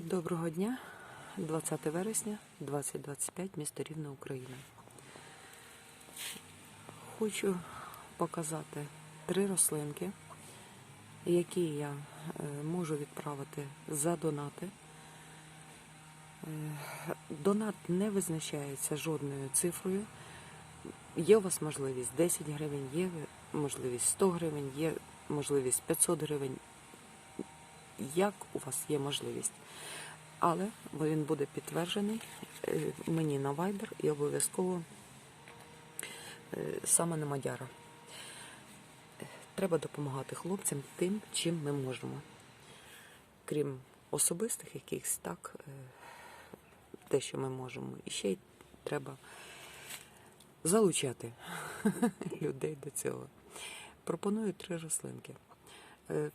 Доброго дня, 20 вересня, 2025, місто Рівне, Україна. Хочу показати три рослинки, які я е, можу відправити за донати. Е, Донат не визначається жодною цифрою. Є у вас можливість 10 гривень, є можливість 100 гривень, є можливість 500 гривень. Як у вас є можливість? Але він буде підтверджений е, мені на Viber і обов'язково е, саме на Мадяра. Треба допомагати хлопцям тим, чим ми можемо. Крім особистих якихось, так, е, те, що ми можемо. І ще й треба залучати людей до цього. Пропоную три рослинки.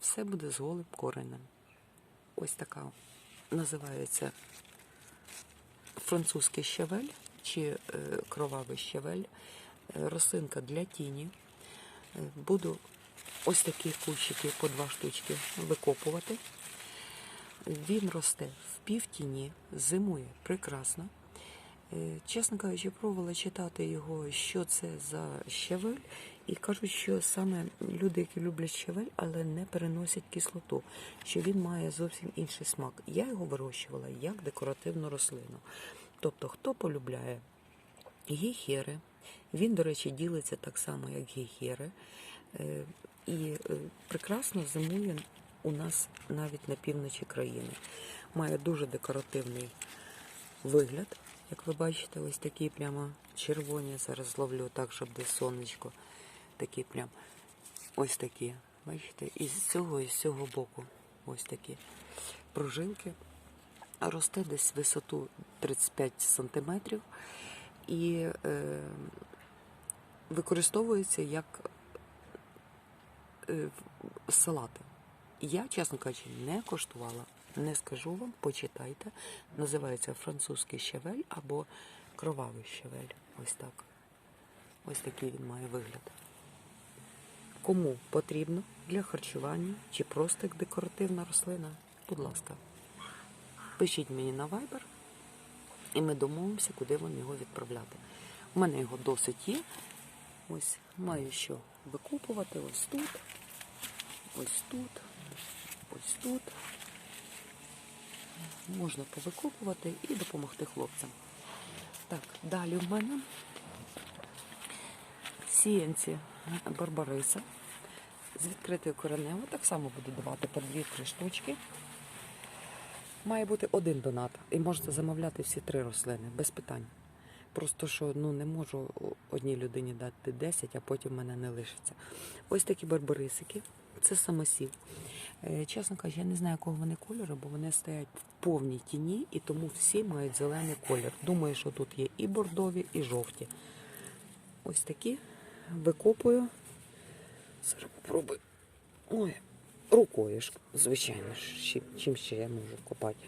Все буде з голим коренем. Ось така називається французький щавель чи е, кровавий щавель. Е, Рослинка для тіні. Е, Буду ось такі кущики по два штучки викопувати. Він росте в півтіні, зимує прекрасно. Чесно кажучи, пробувала читати його, що це за щавель, і кажуть, що саме люди, які люблять щавель, але не переносять кислоту, що він має зовсім інший смак. Я його вирощувала як декоративну рослину. Тобто, хто полюбляє гейхери, він, до речі, ділиться так само, як гейхери, е, і е, прекрасно зимує у нас навіть на півночі країни. Має дуже декоративний вигляд. Як ви бачите, ось такі прямо червоні. Зараз зловлю так, щоб де сонечко. Такі прям ось такі. Бачите? І з цього, і з цього боку ось такі прожилки. А Росте десь висоту 35 сантиметрів і е, використовується як е, салати. Я, чесно кажучи, не коштувала. Не скажу вам, почитайте. Називається французький щавель або кровавий щавель. Ось так. Ось такий він має вигляд. Кому потрібно для харчування чи просто як декоративна рослина, будь ласка, пишіть мені на Viber, і ми домовимося, куди вам його відправляти. У мене його досить є. Ось маю що викупувати ось тут, ось тут, ось тут. Можна повикупувати і допомогти хлопцям. Так, далі в мене сіянці Барбариса з відкритою кореневою. Так само буду давати по 2-3 штучки. Має бути один донат. І можете замовляти всі три рослини без питань. Просто що ну, не можу одній людині дати 10, а потім в мене не лишиться. Ось такі барбарисики. Це самосів. Е, Чесно кажучи, я не знаю, якого вони кольору, бо вони стоять в повній тіні і тому всі мають зелений колір. Думаю, що тут є і бордові, і жовті. Ось такі викопую. Зараз попробую. Ой, рукою звичайно, чим ще я можу копати.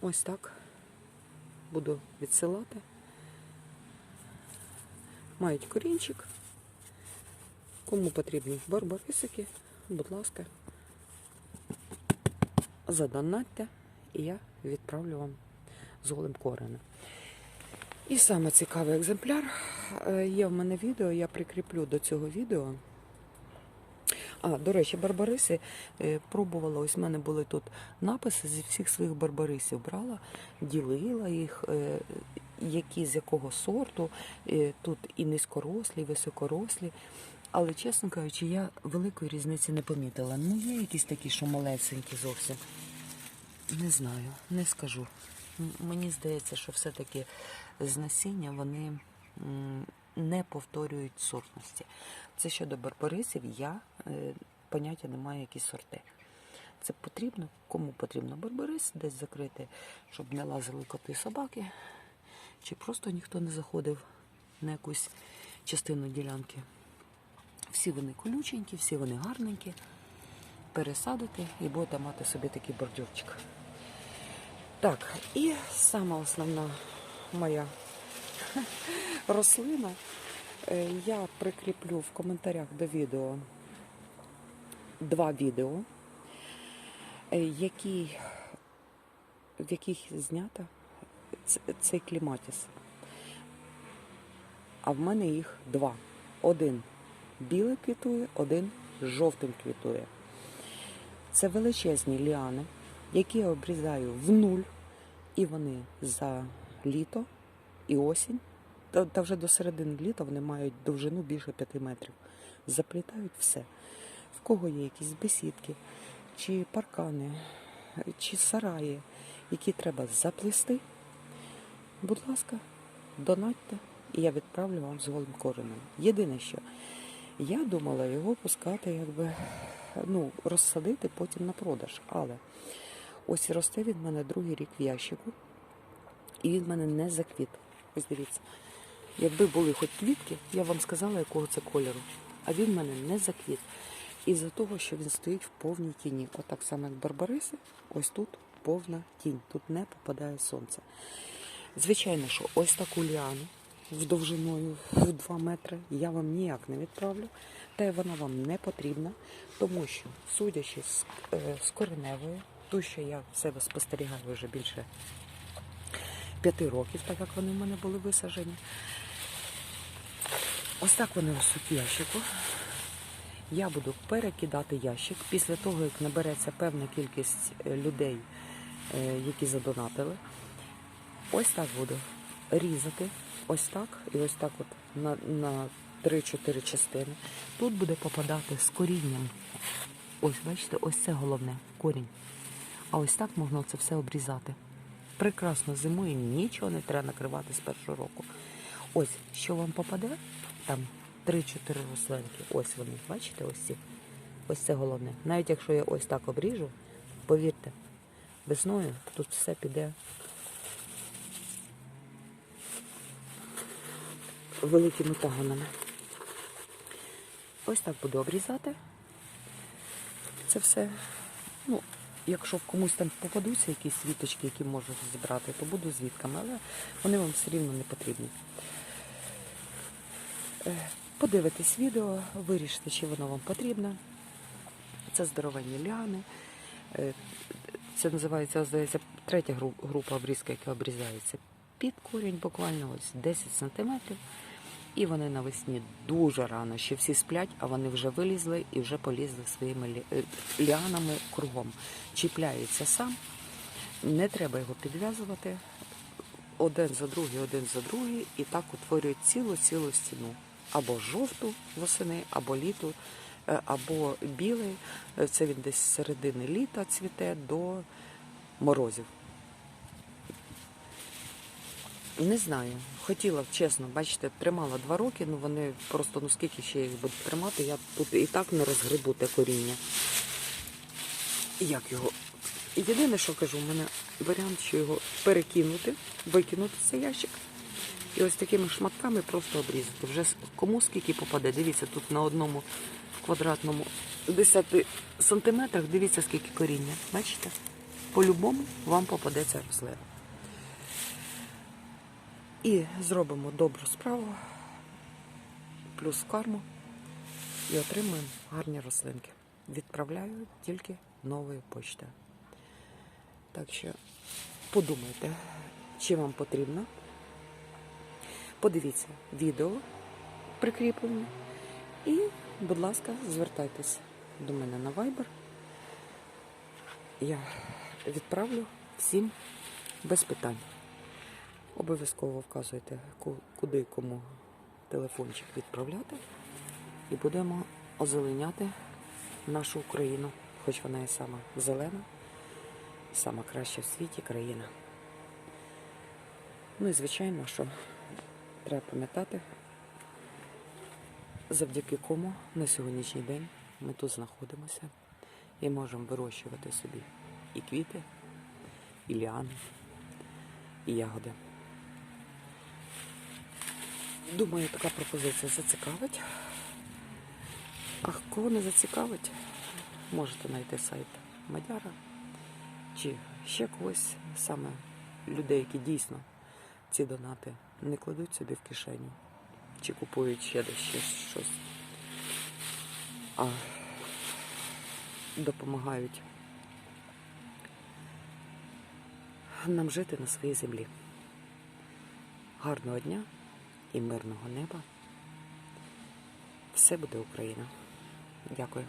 Ось так. Буду відсилати. Мають корінчик. Кому потрібні барбарисики, будь ласка, задонатьте, і я відправлю вам з голим коренем. І саме цікавий екземпляр. е, Є в мене відео, я прикріплю до цього відео. А, до речі, барбариси е, пробувала. Ось в мене були тут написи зі всіх своїх барбарисів. Брала, ділила їх, е, які з якого сорту. Тут і низькорослі, і високорослі. Але, чесно кажучи, я великої різниці не помітила. Ну, є якісь такі, що малесенькі зовсім. Не знаю, не скажу. Мені здається, що все-таки з насіння вони не повторюють сортності. Це щодо барбарисів, я е, поняття не маю, які сорти. Це потрібно, кому потрібно барбарис, десь закрити, щоб не лазили коти собаки, чи просто ніхто не заходив на якусь частину ділянки. Всі вони колюченькі, всі вони гарненькі. Пересадити і будете мати собі такий бордюрчик. Так, і сама основна моя рослина. Е, Я прикріплю в коментарях до відео два відео. е, який, в яких знято цей кліматіс. А в мене їх два. Один білий квітує, один жовтим квітує. Це величезні ліани, які я обрізаю в нуль, і вони за літо і осінь, та, та вже до середини літа вони мають довжину більше 5 метрів. Заплітають все. В кого є якісь бесідки, чи паркани, чи сараї, які треба заплести, будь ласка, донатьте, і я відправлю вам з голим коренем. Єдине, що я думала його пускати, якби ну, розсадити потім на продаж. Але ось росте він в мене другий рік в ящику, і він в мене не заквіт. Ось дивіться. Якби були хоч квітки, я вам сказала, якого це кольору. А він в мене не заквіт. Із-за того, що він стоїть в повній тіні. Отак само, як барбариси, ось тут повна тінь. Тут не попадає сонце. Звичайно, що ось таку ліану з довжиною в 2 метри я вам ніяк не відправлю, та й вона вам не потрібна, тому що, судячи з, е, з кореневою, ту, що я в себе спостерігаю вже більше п'яти років, так як вони в мене були висаджені. Ось так вони ростуть в ящику. Я буду перекидати ящик після того, як набереться певна кількість е, людей, е, які задонатили. Ось так буду різати. Ось так і ось так от на, на 3-4 частини. Тут буде попадати з корінням. Ось, бачите, ось це головне корінь. А ось так можна це все обрізати. Прекрасно зимою нічого не треба накривати з першого року. Ось, що вам попаде, там 3-4 рослинки. Ось вони, бачите, ось ці. Ось це головне. Навіть якщо я ось так обріжу, повірте, весною тут все піде великими пагонами. Ось так буду обрізати. Це все. Ну, якщо комусь там попадуться якісь світочки, які можу зібрати, то буду звідками, але вони вам все рівно не потрібні. Е, Подивитесь відео, вирішите, чи воно вам потрібно. Це здоровенні ляни. Е, Це називається, здається, третя група обрізка, яка обрізається під корінь, буквально ось 10 сантиметрів. І вони навесні дуже рано, ще всі сплять, а вони вже вилізли і вже полізли своїми е, ліанами кругом. Чіпляється сам, не треба його підв'язувати. Один за другий, один за другий, і так утворюють цілу-цілу стіну. Або жовту восени, або літу, е, або білий. Е, Це він десь з середини літа цвіте до морозів. Не знаю. Хотіла чесно, бачите, тримала два роки, ну вони просто, ну скільки ще їх буду тримати, я тут і так не розгребу те коріння. Як його? Єдине, що кажу, у мене варіант, що його перекинути, викинути цей ящик. І ось такими шматками просто обрізати. Вже кому скільки попаде. Дивіться, тут на одному квадратному 10 сантиметрах, дивіться, скільки коріння. Бачите? По-любому вам попаде ця рослина. І зробимо добру справу, плюс карму і отримуємо гарні рослинки. Відправляю тільки новою почтою. Так що подумайте, чи вам потрібно. Подивіться відео прикріплені. І, будь ласка, звертайтесь до мене на Viber. Я відправлю всім без питань. Обов'язково вказуйте, куди кому телефончик відправляти. І будемо озеленяти нашу Україну, хоч вона і сама зелена, сама краща в світі країна. Ну і звичайно, що треба пам'ятати, завдяки кому на сьогоднішній день ми тут знаходимося і можемо вирощувати собі і квіти, і ліани, і ягоди. Думаю, така пропозиція зацікавить. А кого не зацікавить, можете знайти сайт Мадяра чи ще когось, саме людей, які дійсно ці донати не кладуть собі в кишеню чи купують ще десь щось, а допомагають нам жити на своїй землі. Гарного дня і мирного неба. Все буде Україна. Дякую.